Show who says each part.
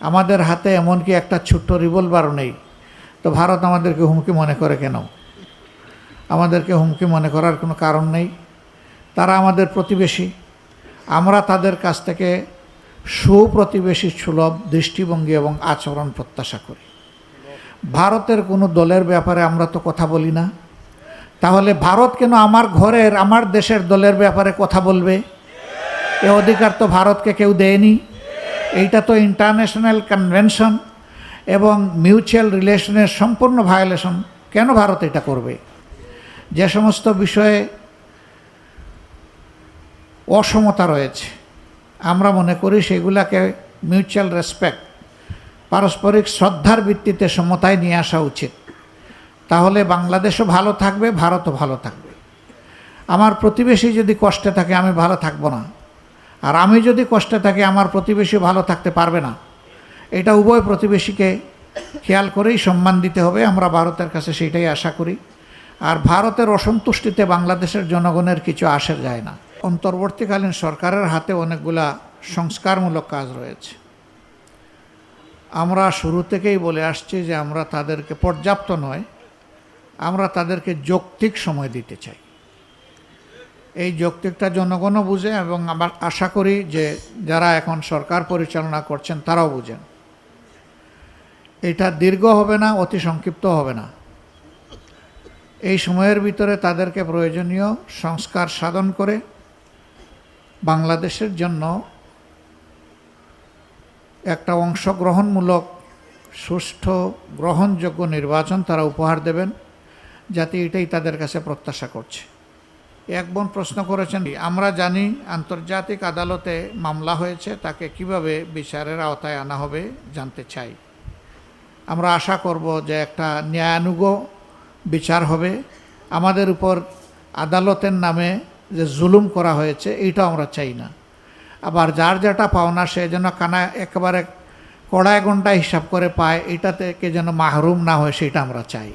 Speaker 1: আমাদের হাতে এমনকি একটা ছোট্ট রিভলভারও নেই। তো ভারত আমাদেরকে হুমকি মনে করে কেন? আমাদেরকে হুমকি মনে করার কোনো কারণ নেই। তারা আমাদের প্রতিবেশী। আমরা তাদের কাছ থেকে সুপ্রতিবেশী, সুলভ, দৃষ্টিভঙ্গি এবং আচরণ প্রত্যাশা করি। ভারতের কোনো দলের ব্যাপারে আমরা তো কথা বলি না। তাহলে ভারত কেন আমার ঘরের, আমার দেশের দলের ব্যাপারে কথা বলবে? এ অধিকার তো ভারতকে কেউ দেয়নি। এইটা তো ইন্টারন্যাশনাল কনভেনশন এবং মিউচুয়াল রিলেশনের সম্পূর্ণ ভায়োলেশন কেন ভারত এটা করবে? যে সমস্ত বিষয়ে অসমতা রয়েছে, আমরা মনে করি সেগুলাকে মিউচুয়াল রেসপেক্ট পারস্পরিক শ্রদ্ধার ভিত্তিতে সমতায় নিয়ে আসা উচিত। তাহলে বাংলাদেশও ভালো থাকবে, ভারতও ভালো থাকবে। আমার প্রতিবেশী যদি কষ্টে থাকে, আমি ভালো থাকব না। আর আমি যদি কষ্টে থাকি, আমার প্রতিবেশী ভালো থাকতে পারবে না। এটা উভয় প্রতিবেশীকে খেয়াল করেই সম্মান দিতে হবে। আমরা ভারতের কাছে সেটাই আশা করি। আর ভারতের অসন্তুষ্টিতে বাংলাদেশের জনগণের কিছু আসে যায় না। অন্তর্বর্তীকালীন সরকারের হাতে অনেকগুলা সংস্কারমূলক কাজ রয়েছে। আমরা শুরু থেকেই বলে আসছি যে আমরা তাদেরকে পর্যাপ্ত নয়, আমরা তাদেরকে যৌক্তিক সময় দিতে চাই। এই যৌক্তিকটা জনগণও বুঝে এবং আমার আশা করি যে যারা এখন সরকার পরিচালনা করছেন তারাও বুঝেন। এটা দীর্ঘ হবে না, অতি সংক্ষিপ্ত হবে না। এই সময়ের ভিতরে তাদেরকে প্রয়োজনীয় সংস্কার সাধন করে বাংলাদেশের জন্য একটা অংশগ্রহণমূলক, সুষ্ঠু, গ্রহণযোগ্য নির্বাচন তারা উপহার দেবেন, যাতে এটাই তাদের কাছে প্রত্যাশা করছে। এক বোন প্রশ্ন করেছেন, আমরা জানি আন্তর্জাতিক আদালতে মামলা হয়েছে, তাকে কীভাবে বিচারের আওতায় আনা হবে জানতে চাই। আমরা আশা করব যে একটা ন্যায়ানুগ বিচার হবে। আমাদের উপর আদালতের নামে যে জুলুম করা হয়েছে, এইটা আমরা চাই না। আবার যার যেটা পাওনা, সে যেন কানা একেবারে কড়ায় ঘণ্টা হিসাব করে পায় এটা থেকে যেন মাহরুম না হয়, সেটা আমরা চাই।